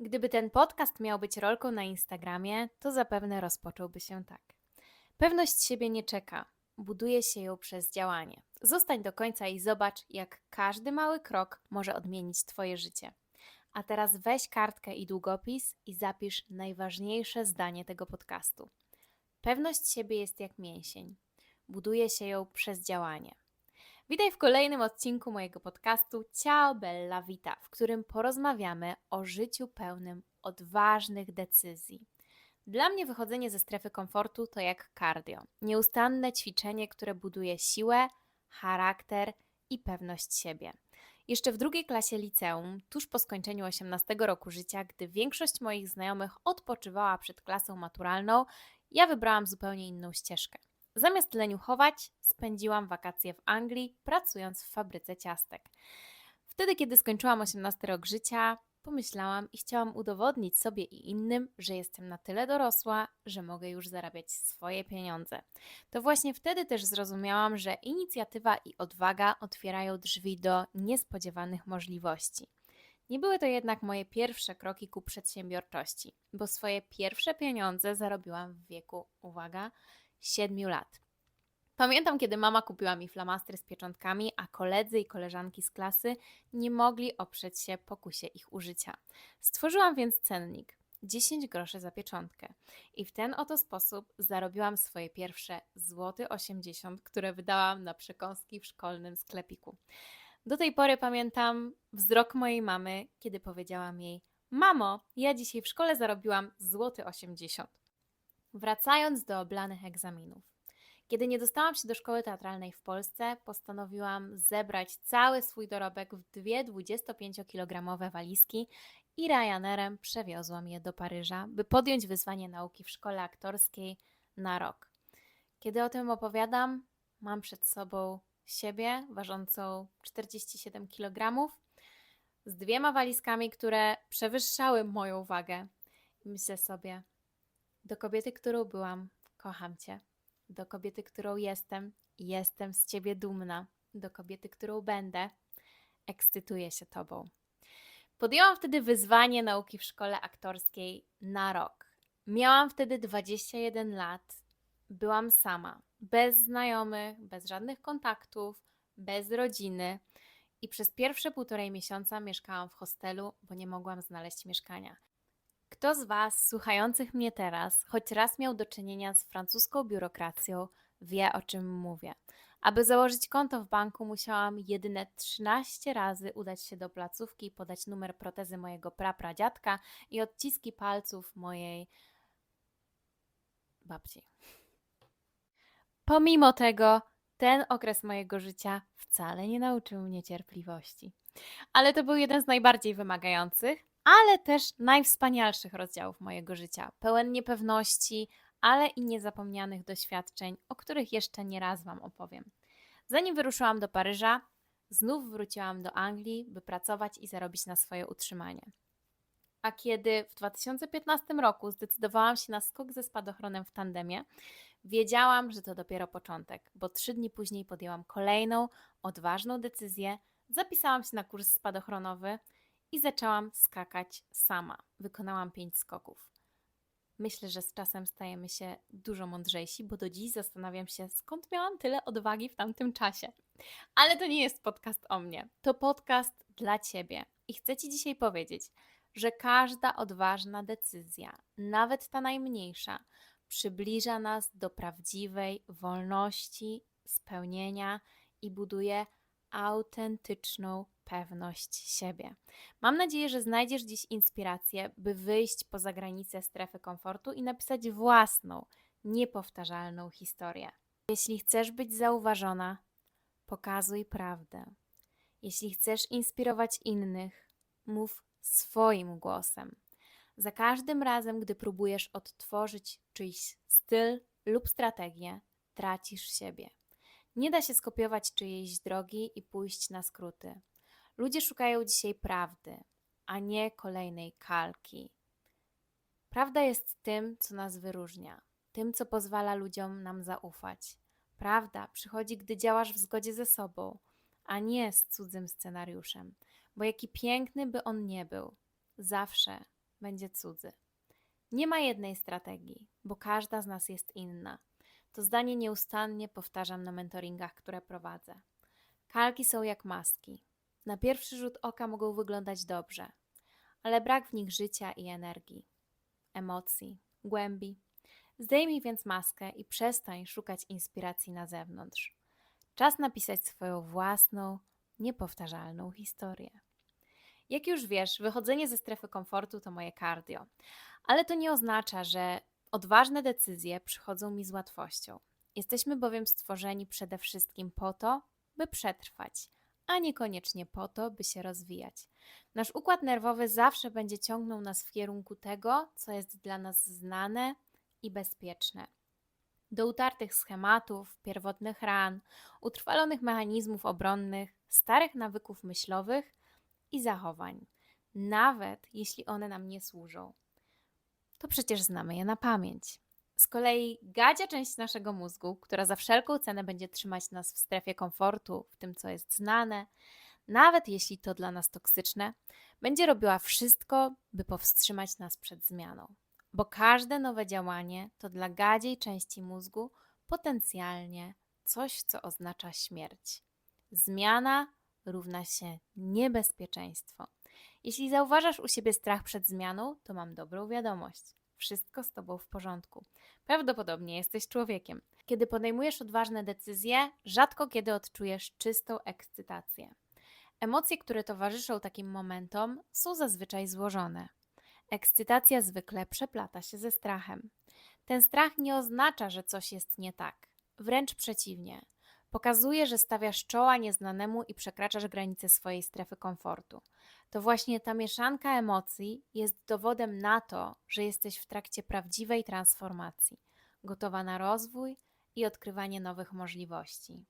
Gdyby ten podcast miał być rolką na Instagramie, to zapewne rozpocząłby się tak. Pewność siebie nie czeka, buduje się ją przez działanie. Zostań do końca i zobacz, jak każdy mały krok może odmienić Twoje życie. A teraz weź kartkę i długopis i zapisz najważniejsze zdanie tego podcastu. Pewność siebie jest jak mięsień. Buduje się ją przez działanie. Witaj w kolejnym odcinku mojego podcastu Ciao Bella Vita, w którym porozmawiamy o życiu pełnym odważnych decyzji. Dla mnie wychodzenie ze strefy komfortu to jak cardio. Nieustanne ćwiczenie, które buduje siłę, charakter i pewność siebie. Jeszcze w drugiej klasie liceum, tuż po skończeniu 18 roku życia, gdy większość moich znajomych odpoczywała przed klasą maturalną, ja wybrałam zupełnie inną ścieżkę. Zamiast leniuchować, spędziłam wakacje w Anglii, pracując w fabryce ciastek. Wtedy, kiedy skończyłam 18 rok życia, pomyślałam i chciałam udowodnić sobie i innym, że jestem na tyle dorosła, że mogę już zarabiać swoje pieniądze. To właśnie wtedy też zrozumiałam, że inicjatywa i odwaga otwierają drzwi do niespodziewanych możliwości. Nie były to jednak moje pierwsze kroki ku przedsiębiorczości, bo swoje pierwsze pieniądze zarobiłam w wieku, uwaga, 7 lat. Pamiętam, kiedy mama kupiła mi flamastry z pieczątkami, a koledzy i koleżanki z klasy nie mogli oprzeć się pokusie ich użycia. Stworzyłam więc cennik 10 groszy za pieczątkę i w ten oto sposób zarobiłam swoje pierwsze złoty 80, które wydałam na przekąski w szkolnym sklepiku. Do tej pory pamiętam wzrok mojej mamy, kiedy powiedziałam jej: Mamo, ja dzisiaj w szkole zarobiłam złoty 80. Wracając do oblanych egzaminów. Kiedy nie dostałam się do szkoły teatralnej w Polsce, postanowiłam zebrać cały swój dorobek w dwie 25-kilogramowe walizki i Ryanerem przewiozłam je do Paryża, by podjąć wyzwanie nauki w szkole aktorskiej na rok. Kiedy o tym opowiadam, mam przed sobą siebie ważącą 47 kg z dwiema walizkami, które przewyższały moją wagę. Myślę sobie, do kobiety, którą byłam, kocham Cię. Do kobiety, którą jestem, jestem z Ciebie dumna. Do kobiety, którą będę, ekscytuję się Tobą. Podjęłam wtedy wyzwanie nauki w szkole aktorskiej na rok. Miałam wtedy 21 lat, byłam sama, bez znajomych, bez żadnych kontaktów, bez rodziny i przez pierwsze półtorej miesiąca mieszkałam w hostelu, bo nie mogłam znaleźć mieszkania. Kto z Was słuchających mnie teraz choć raz miał do czynienia z francuską biurokracją, wie o czym mówię. Aby założyć konto w banku, musiałam jedyne 13 razy udać się do placówki podać numer protezy mojego prapradziadka i odciski palców mojej babci. Pomimo tego, ten okres mojego życia wcale nie nauczył mnie cierpliwości. Ale to był jeden z najbardziej wymagających, ale też najwspanialszych rozdziałów mojego życia, pełen niepewności, ale i niezapomnianych doświadczeń, o których jeszcze nie raz Wam opowiem. Zanim wyruszyłam do Paryża, znów wróciłam do Anglii, by pracować i zarobić na swoje utrzymanie. A kiedy w 2015 roku zdecydowałam się na skok ze spadochronem w tandemie, wiedziałam, że to dopiero początek, bo trzy dni później podjęłam kolejną, odważną decyzję, zapisałam się na kurs spadochronowy i zaczęłam skakać sama. Wykonałam pięć skoków. Myślę, że z czasem stajemy się dużo mądrzejsi, bo do dziś zastanawiam się, skąd miałam tyle odwagi w tamtym czasie. Ale to nie jest podcast o mnie, to podcast dla Ciebie. I chcę Ci dzisiaj powiedzieć, że każda odważna decyzja, nawet ta najmniejsza, przybliża nas do prawdziwej wolności, spełnienia i buduje autentyczną pewność siebie. Mam nadzieję, że znajdziesz dziś inspirację, by wyjść poza granice strefy komfortu i napisać własną, niepowtarzalną historię. Jeśli chcesz być zauważona, pokazuj prawdę. Jeśli chcesz inspirować innych, mów swoim głosem. Za każdym razem, gdy próbujesz odtworzyć czyjś styl lub strategię, tracisz siebie. Nie da się skopiować czyjejś drogi i pójść na skróty. Ludzie szukają dzisiaj prawdy, a nie kolejnej kalki. Prawda jest tym, co nas wyróżnia, tym, co pozwala ludziom nam zaufać. Prawda przychodzi, gdy działasz w zgodzie ze sobą, a nie z cudzym scenariuszem, bo jaki piękny by on nie był, zawsze będzie cudzy. Nie ma jednej strategii, bo każda z nas jest inna. To zdanie nieustannie powtarzam na mentoringach, które prowadzę. Kalki są jak maski. Na pierwszy rzut oka mogą wyglądać dobrze, ale brak w nich życia i energii, emocji, głębi. Zdejmij więc maskę i przestań szukać inspiracji na zewnątrz. Czas napisać swoją własną, niepowtarzalną historię. Jak już wiesz, wychodzenie ze strefy komfortu to moje cardio, ale to nie oznacza, że odważne decyzje przychodzą mi z łatwością. Jesteśmy bowiem stworzeni przede wszystkim po to, by przetrwać, a niekoniecznie po to, by się rozwijać. Nasz układ nerwowy zawsze będzie ciągnął nas w kierunku tego, co jest dla nas znane i bezpieczne. Do utartych schematów, pierwotnych ran, utrwalonych mechanizmów obronnych, starych nawyków myślowych i zachowań, nawet jeśli one nam nie służą. To przecież znamy je na pamięć. Z kolei gadzia część naszego mózgu, która za wszelką cenę będzie trzymać nas w strefie komfortu, w tym co jest znane, nawet jeśli to dla nas toksyczne, będzie robiła wszystko, by powstrzymać nas przed zmianą. Bo każde nowe działanie to dla gadziej części mózgu potencjalnie coś, co oznacza śmierć. Zmiana równa się niebezpieczeństwo. Jeśli zauważasz u siebie strach przed zmianą, to mam dobrą wiadomość. Wszystko z tobą w porządku. Prawdopodobnie jesteś człowiekiem. Kiedy podejmujesz odważne decyzje, rzadko kiedy odczujesz czystą ekscytację. Emocje, które towarzyszą takim momentom, są zazwyczaj złożone. Ekscytacja zwykle przeplata się ze strachem. Ten strach nie oznacza, że coś jest nie tak. Wręcz przeciwnie. Pokazuje, że stawiasz czoła nieznanemu i przekraczasz granice swojej strefy komfortu. To właśnie ta mieszanka emocji jest dowodem na to, że jesteś w trakcie prawdziwej transformacji, gotowa na rozwój i odkrywanie nowych możliwości.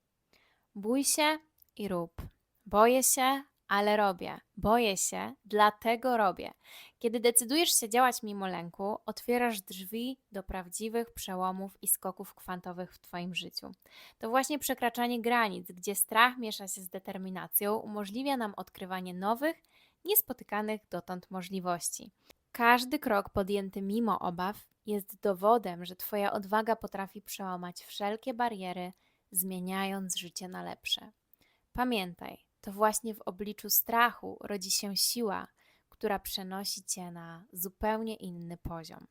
Bój się i rób. Boję się, ale robię. Boję się, dlatego robię. Kiedy decydujesz się działać mimo lęku, otwierasz drzwi do prawdziwych przełomów i skoków kwantowych w Twoim życiu. To właśnie przekraczanie granic, gdzie strach miesza się z determinacją, umożliwia nam odkrywanie nowych, niespotykanych dotąd możliwości. Każdy krok podjęty mimo obaw jest dowodem, że Twoja odwaga potrafi przełamać wszelkie bariery, zmieniając życie na lepsze. Pamiętaj, to właśnie w obliczu strachu rodzi się siła, która przenosi cię na zupełnie inny poziom.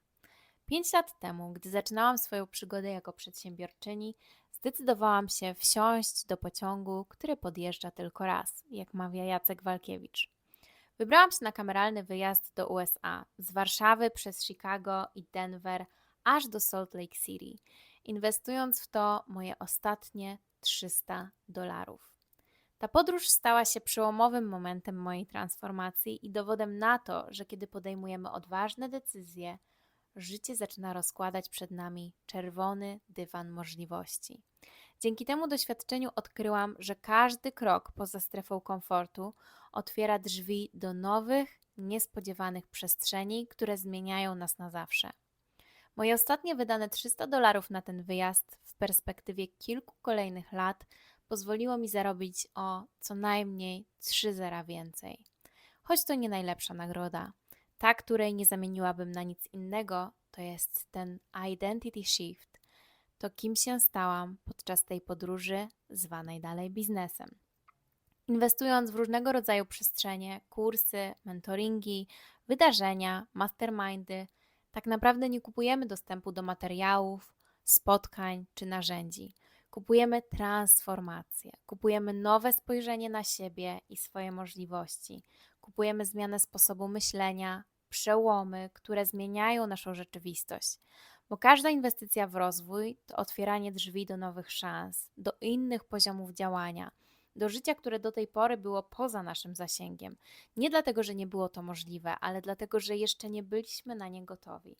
Pięć lat temu, gdy zaczynałam swoją przygodę jako przedsiębiorczyni, zdecydowałam się wsiąść do pociągu, który podjeżdża tylko raz, jak mawia Jacek Walkiewicz. Wybrałam się na kameralny wyjazd do USA, z Warszawy przez Chicago i Denver aż do Salt Lake City, inwestując w to moje ostatnie 300 dolarów. Ta podróż stała się przełomowym momentem mojej transformacji i dowodem na to, że kiedy podejmujemy odważne decyzje, życie zaczyna rozkładać przed nami czerwony dywan możliwości. Dzięki temu doświadczeniu odkryłam, że każdy krok poza strefą komfortu otwiera drzwi do nowych, niespodziewanych przestrzeni, które zmieniają nas na zawsze. Moje ostatnie wydane 300 dolarów na ten wyjazd w perspektywie kilku kolejnych lat pozwoliło mi zarobić o co najmniej 3 zera więcej. Choć to nie najlepsza nagroda. Ta, której nie zamieniłabym na nic innego, to jest ten identity shift. To kim się stałam podczas tej podróży, zwanej dalej biznesem. Inwestując w różnego rodzaju przestrzenie, kursy, mentoringi, wydarzenia, mastermindy, tak naprawdę nie kupujemy dostępu do materiałów, spotkań czy narzędzi Kupujemy transformację, kupujemy nowe spojrzenie na siebie i swoje możliwości, kupujemy zmianę sposobu myślenia, przełomy, które zmieniają naszą rzeczywistość. Bo każda inwestycja w rozwój to otwieranie drzwi do nowych szans, do innych poziomów działania do życia, które do tej pory było poza naszym zasięgiem. Nie dlatego, że nie było to możliwe, ale dlatego, że jeszcze nie byliśmy na nie gotowi.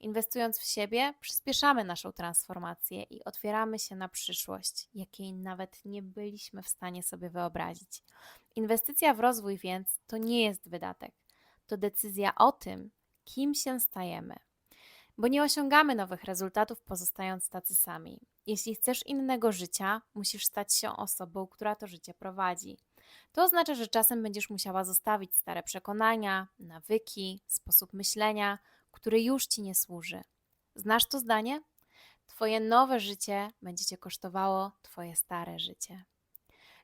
Inwestując w siebie, przyspieszamy naszą transformację i otwieramy się na przyszłość, jakiej nawet nie byliśmy w stanie sobie wyobrazić. Inwestycja w rozwój więc to nie jest wydatek, to decyzja o tym, kim się stajemy. Bo nie osiągamy nowych rezultatów pozostając tacy sami. Jeśli chcesz innego życia, musisz stać się osobą, która to życie prowadzi. To oznacza, że czasem będziesz musiała zostawić stare przekonania, nawyki, sposób myślenia, który już ci nie służy. Znasz to zdanie? Twoje nowe życie będzie cię kosztowało Twoje stare życie.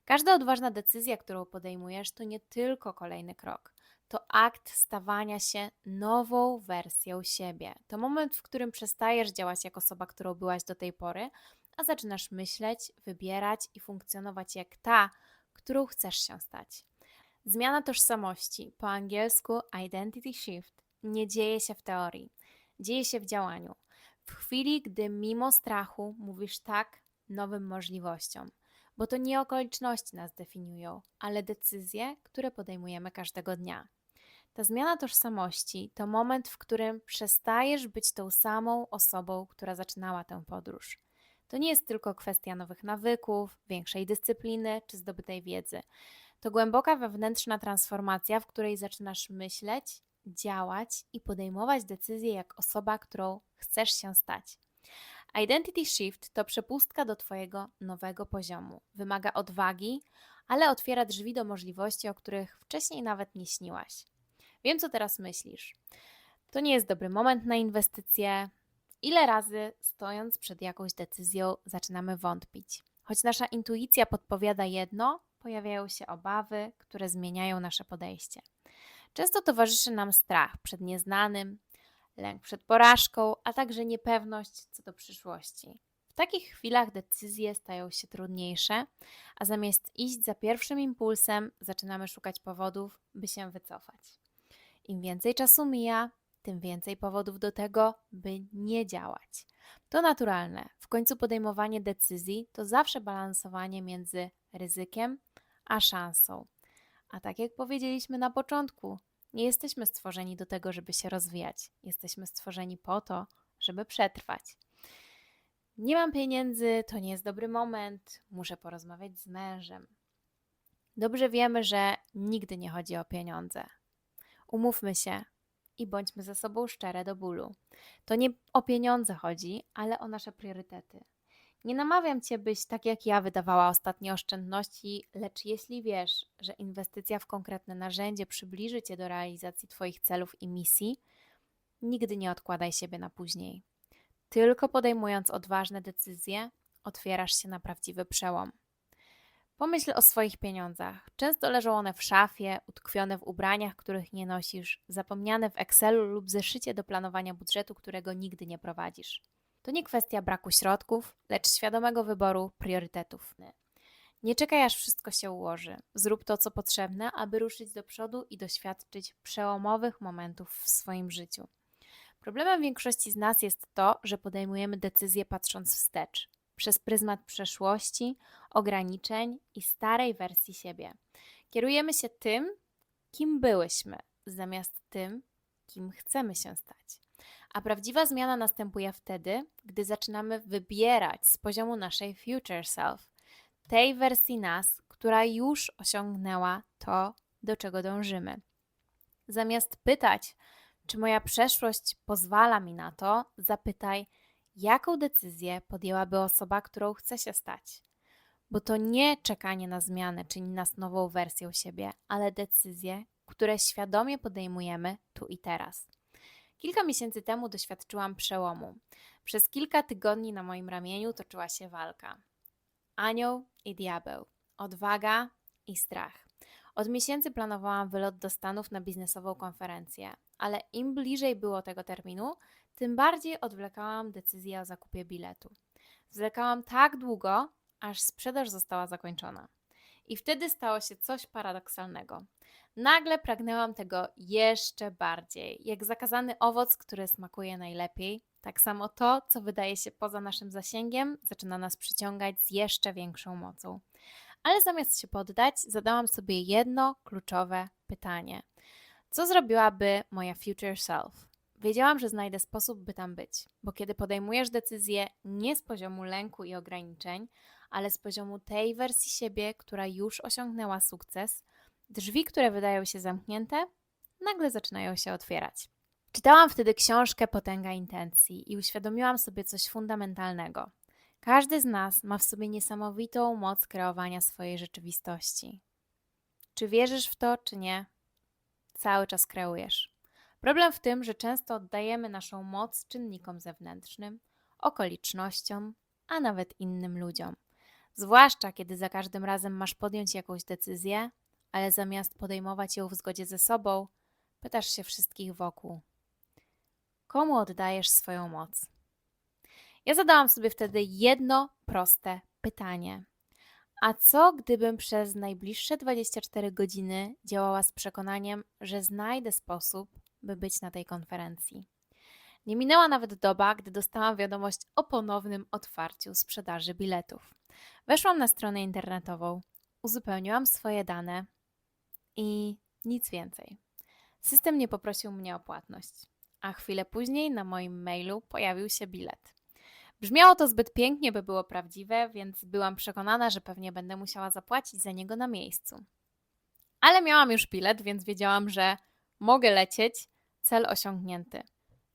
Każda odważna decyzja, którą podejmujesz, to nie tylko kolejny krok. To akt stawania się nową wersją siebie. To moment, w którym przestajesz działać jak osoba, którą byłaś do tej pory, a zaczynasz myśleć, wybierać i funkcjonować jak ta, którą chcesz się stać. Zmiana tożsamości, po angielsku identity shift, nie dzieje się w teorii, dzieje się w działaniu. W chwili, gdy mimo strachu mówisz tak nowym możliwościom, bo to nie okoliczności nas definiują, ale decyzje, które podejmujemy każdego dnia. Ta zmiana tożsamości to moment, w którym przestajesz być tą samą osobą, która zaczynała tę podróż. To nie jest tylko kwestia nowych nawyków, większej dyscypliny czy zdobytej wiedzy. To głęboka wewnętrzna transformacja, w której zaczynasz myśleć, działać i podejmować decyzje jak osoba, którą chcesz się stać. Identity Shift to przepustka do Twojego nowego poziomu. Wymaga odwagi, ale otwiera drzwi do możliwości, o których wcześniej nawet nie śniłaś. Wiem, co teraz myślisz. To nie jest dobry moment na inwestycje. Ile razy, stojąc przed jakąś decyzją, zaczynamy wątpić? Choć nasza intuicja podpowiada jedno, pojawiają się obawy, które zmieniają nasze podejście. Często towarzyszy nam strach przed nieznanym, lęk przed porażką, a także niepewność co do przyszłości. W takich chwilach decyzje stają się trudniejsze, a zamiast iść za pierwszym impulsem, zaczynamy szukać powodów, by się wycofać. Im więcej czasu mija, tym więcej powodów do tego, by nie działać. To naturalne. W końcu podejmowanie decyzji to zawsze balansowanie między ryzykiem a szansą. A tak jak powiedzieliśmy na początku, nie jesteśmy stworzeni do tego, żeby się rozwijać. Jesteśmy stworzeni po to, żeby przetrwać. Nie mam pieniędzy, to nie jest dobry moment, muszę porozmawiać z mężem. Dobrze wiemy, że nigdy nie chodzi o pieniądze. Umówmy się i bądźmy ze sobą szczere do bólu. To nie o pieniądze chodzi, ale o nasze priorytety. Nie namawiam cię, byś tak jak ja wydawała ostatnie oszczędności, lecz jeśli wiesz, że inwestycja w konkretne narzędzie przybliży cię do realizacji Twoich celów i misji, nigdy nie odkładaj siebie na później. Tylko podejmując odważne decyzje, otwierasz się na prawdziwy przełom. Pomyśl o swoich pieniądzach. Często leżą one w szafie, utkwione w ubraniach, których nie nosisz, zapomniane w Excelu lub zeszycie do planowania budżetu, którego nigdy nie prowadzisz. To nie kwestia braku środków, lecz świadomego wyboru priorytetów. Nie czekaj, aż wszystko się ułoży. Zrób to, co potrzebne, aby ruszyć do przodu i doświadczyć przełomowych momentów w swoim życiu. Problemem większości z nas jest to, że podejmujemy decyzje patrząc wstecz, przez pryzmat przeszłości, ograniczeń i starej wersji siebie. Kierujemy się tym, kim byłyśmy, zamiast tym, kim chcemy się stać. A prawdziwa zmiana następuje wtedy, gdy zaczynamy wybierać z poziomu naszej future self, tej wersji nas, która już osiągnęła to, do czego dążymy. Zamiast pytać, czy moja przeszłość pozwala mi na to, zapytaj, jaką decyzję podjęłaby osoba, którą chce się stać. Bo to nie czekanie na zmianę czyni nas nową wersją siebie, ale decyzje, które świadomie podejmujemy tu i teraz. Kilka miesięcy temu doświadczyłam przełomu. Przez kilka tygodni na moim ramieniu toczyła się walka. Anioł i diabeł, odwaga i strach. Od miesięcy planowałam wylot do Stanów na biznesową konferencję, ale im bliżej było tego terminu, tym bardziej odwlekałam decyzję o zakupie biletu. Zwlekałam tak długo, aż sprzedaż została zakończona. I wtedy stało się coś paradoksalnego. Nagle pragnęłam tego jeszcze bardziej. Jak zakazany owoc, który smakuje najlepiej, tak samo to, co wydaje się poza naszym zasięgiem, zaczyna nas przyciągać z jeszcze większą mocą. Ale zamiast się poddać, zadałam sobie jedno kluczowe pytanie: co zrobiłaby moja future self? Wiedziałam, że znajdę sposób, by tam być, bo kiedy podejmujesz decyzję nie z poziomu lęku i ograniczeń, ale z poziomu tej wersji siebie, która już osiągnęła sukces, Drzwi, które wydają się zamknięte, nagle zaczynają się otwierać. Czytałam wtedy książkę Potęga Intencji i uświadomiłam sobie coś fundamentalnego. Każdy z nas ma w sobie niesamowitą moc kreowania swojej rzeczywistości. Czy wierzysz w to, czy nie, cały czas kreujesz. Problem w tym, że często oddajemy naszą moc czynnikom zewnętrznym, okolicznościom, a nawet innym ludziom. Zwłaszcza kiedy za każdym razem masz podjąć jakąś decyzję, ale zamiast podejmować ją w zgodzie ze sobą, pytasz się wszystkich wokół: Komu oddajesz swoją moc? Ja zadałam sobie wtedy jedno proste pytanie. A co gdybym przez najbliższe 24 godziny działała z przekonaniem, że znajdę sposób, by być na tej konferencji? Nie minęła nawet doba, gdy dostałam wiadomość o ponownym otwarciu sprzedaży biletów. Weszłam na stronę internetową, uzupełniłam swoje dane i nic więcej. System nie poprosił mnie o płatność, a chwilę później na moim mailu pojawił się bilet. Brzmiało to zbyt pięknie, by było prawdziwe, więc byłam przekonana, że pewnie będę musiała zapłacić za niego na miejscu. Ale miałam już bilet, więc wiedziałam, że mogę lecieć, cel osiągnięty.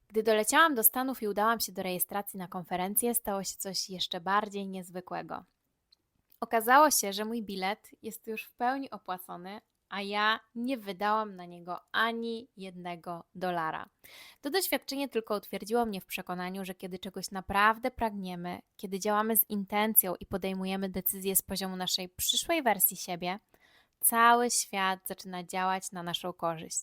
Gdy doleciałam do Stanów i udałam się do rejestracji na konferencję, stało się coś jeszcze bardziej niezwykłego. Okazało się, że mój bilet jest już w pełni opłacony, a ja nie wydałam na niego ani jednego dolara. To doświadczenie tylko utwierdziło mnie w przekonaniu, że kiedy czegoś naprawdę pragniemy, kiedy działamy z intencją i podejmujemy decyzje z poziomu naszej przyszłej wersji siebie, cały świat zaczyna działać na naszą korzyść.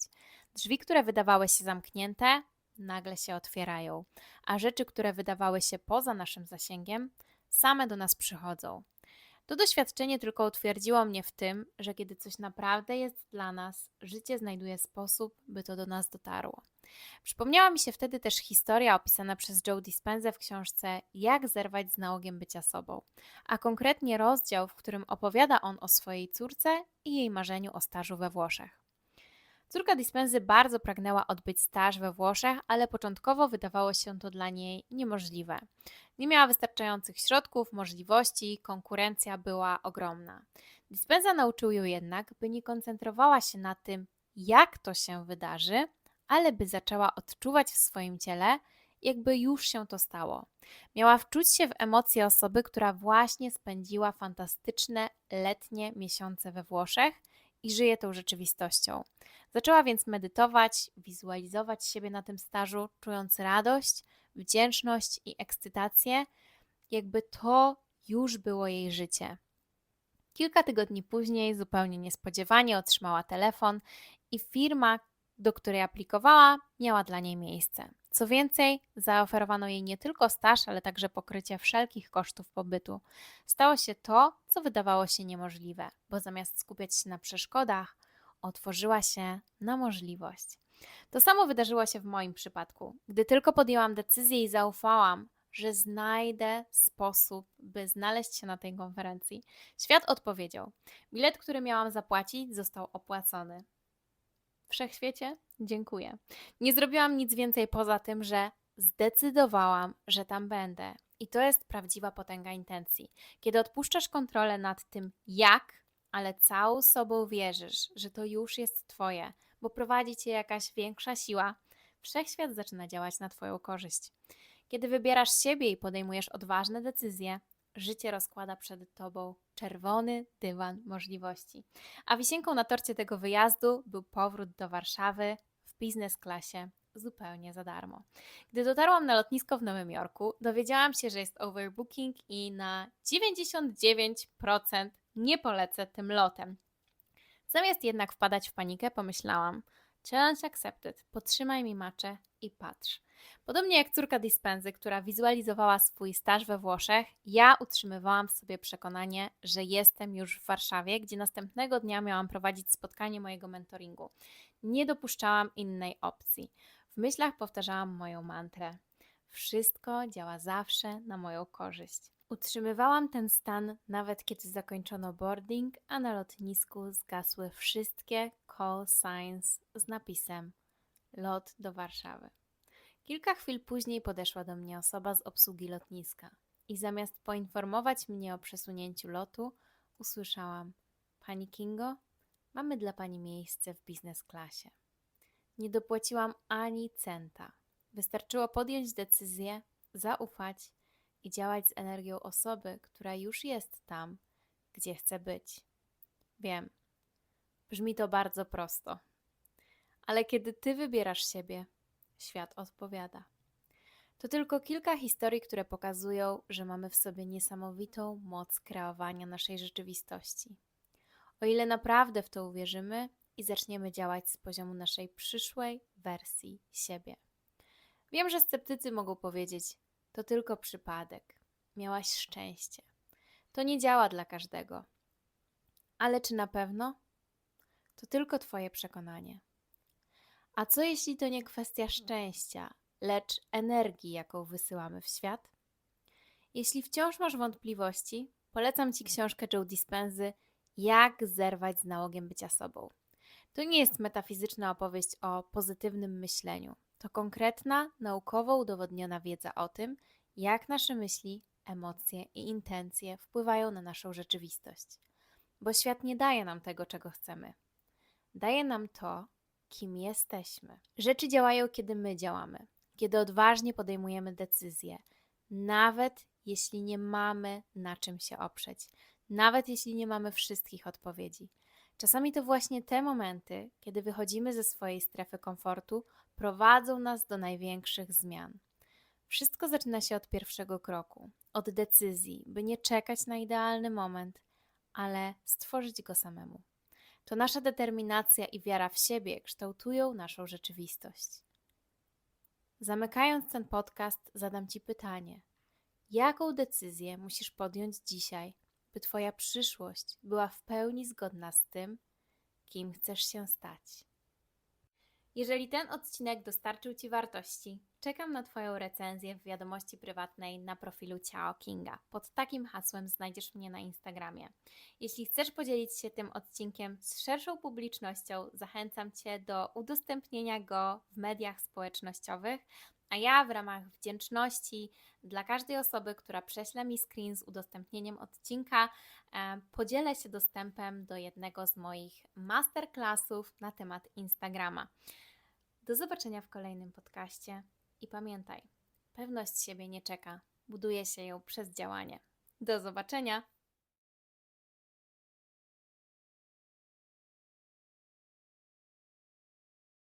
Drzwi, które wydawały się zamknięte, nagle się otwierają, a rzeczy, które wydawały się poza naszym zasięgiem, same do nas przychodzą. To doświadczenie tylko utwierdziło mnie w tym, że kiedy coś naprawdę jest dla nas, życie znajduje sposób, by to do nas dotarło. Przypomniała mi się wtedy też historia opisana przez Joe Dispenza w książce Jak zerwać z nałogiem bycia sobą, a konkretnie rozdział, w którym opowiada on o swojej córce i jej marzeniu o stażu we Włoszech. Córka Dispenzy bardzo pragnęła odbyć staż we Włoszech, ale początkowo wydawało się to dla niej niemożliwe. Nie miała wystarczających środków, możliwości, konkurencja była ogromna. Dispenza nauczył ją jednak, by nie koncentrowała się na tym, jak to się wydarzy, ale by zaczęła odczuwać w swoim ciele, jakby już się to stało. Miała wczuć się w emocje osoby, która właśnie spędziła fantastyczne letnie miesiące we Włoszech i żyje tą rzeczywistością. Zaczęła więc medytować, wizualizować siebie na tym stażu, czując radość, wdzięczność i ekscytację, jakby to już było jej życie. Kilka tygodni później, zupełnie niespodziewanie, otrzymała telefon i firma, do której aplikowała, miała dla niej miejsce. Co więcej, zaoferowano jej nie tylko staż, ale także pokrycie wszelkich kosztów pobytu. Stało się to, co wydawało się niemożliwe, bo zamiast skupiać się na przeszkodach, otworzyła się na możliwość. To samo wydarzyło się w moim przypadku. Gdy tylko podjęłam decyzję i zaufałam, że znajdę sposób, by znaleźć się na tej konferencji, świat odpowiedział. Bilet, który miałam zapłacić, został opłacony. Wszechświecie, dziękuję. Nie zrobiłam nic więcej poza tym, że zdecydowałam, że tam będę. I to jest prawdziwa potęga intencji. Kiedy odpuszczasz kontrolę nad tym, jak, ale całą sobą wierzysz, że to już jest Twoje, bo prowadzi Cię jakaś większa siła, wszechświat zaczyna działać na Twoją korzyść. Kiedy wybierasz siebie i podejmujesz odważne decyzje, życie rozkłada przed Tobą czerwony dywan możliwości. A wisienką na torcie tego wyjazdu był powrót do Warszawy w biznes klasie zupełnie za darmo. Gdy dotarłam na lotnisko w Nowym Jorku, dowiedziałam się, że jest overbooking i na 99% nie polecę tym lotem. Zamiast jednak wpadać w panikę, pomyślałam: Challenge accepted, potrzymaj mi maczę i patrz. Podobnie jak córka Dispenzy, która wizualizowała swój staż we Włoszech, ja utrzymywałam w sobie przekonanie, że jestem już w Warszawie, gdzie następnego dnia miałam prowadzić spotkanie mojego mentoringu. Nie dopuszczałam innej opcji. W myślach powtarzałam moją mantrę: Wszystko działa zawsze na moją korzyść. Utrzymywałam ten stan nawet kiedy zakończono boarding, a na lotnisku zgasły wszystkie call signs z napisem lot do Warszawy. Kilka chwil później podeszła do mnie osoba z obsługi lotniska i zamiast poinformować mnie o przesunięciu lotu, usłyszałam: Pani Kingo, mamy dla pani miejsce w biznes klasie. Nie dopłaciłam ani centa. Wystarczyło podjąć decyzję, zaufać i działać z energią osoby, która już jest tam, gdzie chce być. Wiem, Brzmi to bardzo prosto. Ale kiedy ty wybierasz siebie, świat odpowiada. To tylko kilka historii, które pokazują, że mamy w sobie niesamowitą moc kreowania naszej rzeczywistości. O ile naprawdę w to uwierzymy i zaczniemy działać z poziomu naszej przyszłej wersji siebie. Wiem, że sceptycy mogą powiedzieć: To tylko przypadek, miałaś szczęście. To nie działa dla każdego. Ale czy na pewno? To tylko Twoje przekonanie. A co jeśli to nie kwestia szczęścia, lecz energii, jaką wysyłamy w świat? Jeśli wciąż masz wątpliwości, polecam Ci książkę Joe Dispenzy Jak zerwać z nałogiem bycia sobą. To nie jest metafizyczna opowieść o pozytywnym myśleniu. To konkretna, naukowo udowodniona wiedza o tym, jak nasze myśli, emocje i intencje wpływają na naszą rzeczywistość. Bo świat nie daje nam tego, czego chcemy. Daje nam to, kim jesteśmy. Rzeczy działają, kiedy my działamy, kiedy odważnie podejmujemy decyzje, nawet jeśli nie mamy na czym się oprzeć, nawet jeśli nie mamy wszystkich odpowiedzi. Czasami to właśnie te momenty, kiedy wychodzimy ze swojej strefy komfortu, prowadzą nas do największych zmian. Wszystko zaczyna się od pierwszego kroku, od decyzji, by nie czekać na idealny moment, ale stworzyć go samemu. To nasza determinacja i wiara w siebie kształtują naszą rzeczywistość. Zamykając ten podcast, zadam Ci pytanie: jaką decyzję musisz podjąć dzisiaj, by Twoja przyszłość była w pełni zgodna z tym, kim chcesz się stać? Jeżeli ten odcinek dostarczył Ci wartości, czekam na Twoją recenzję w wiadomości prywatnej na profilu Ciao Kinga. Pod takim hasłem znajdziesz mnie na Instagramie. Jeśli chcesz podzielić się tym odcinkiem z szerszą publicznością, zachęcam Cię do udostępnienia go w mediach społecznościowych. A ja w ramach wdzięczności dla każdej osoby, która prześle mi screen z udostępnieniem odcinka, e, podzielę się dostępem do jednego z moich masterclassów na temat Instagrama. Do zobaczenia w kolejnym podcaście i pamiętaj, pewność siebie nie czeka, buduje się ją przez działanie. Do zobaczenia!